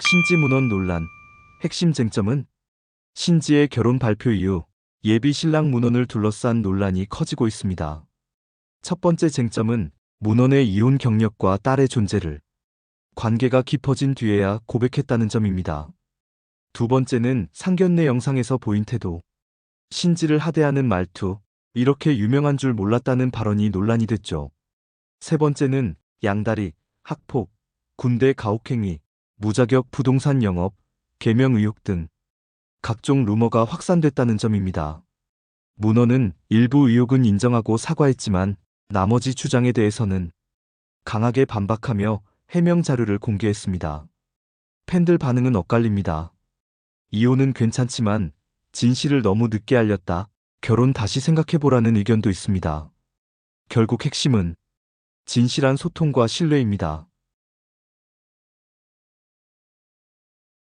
신지 문헌 논란. 핵심 쟁점은 신지의 결혼 발표 이후 예비 신랑 문헌을 둘러싼 논란이 커지고 있습니다. 첫 번째 쟁점은 문헌의 이혼 경력과 딸의 존재를 관계가 깊어진 뒤에야 고백했다는 점입니다. 두 번째는 상견례 영상에서 보인 태도. 신지를 하대하는 말투, 이렇게 유명한 줄 몰랐다는 발언이 논란이 됐죠. 세 번째는 양다리, 학폭, 군대 가혹행위, 무자격 부동산 영업, 개명 의혹 등 각종 루머가 확산됐다는 점입니다. 문헌은 일부 의혹은 인정하고 사과했지만 나머지 주장에 대해서는 강하게 반박하며 해명 자료를 공개했습니다. 팬들 반응은 엇갈립니다. 이혼은 괜찮지만 진실을 너무 늦게 알렸다. 결혼 다시 생각해보라는 의견도 있습니다. 결국 핵심은 진실한 소통과 신뢰입니다.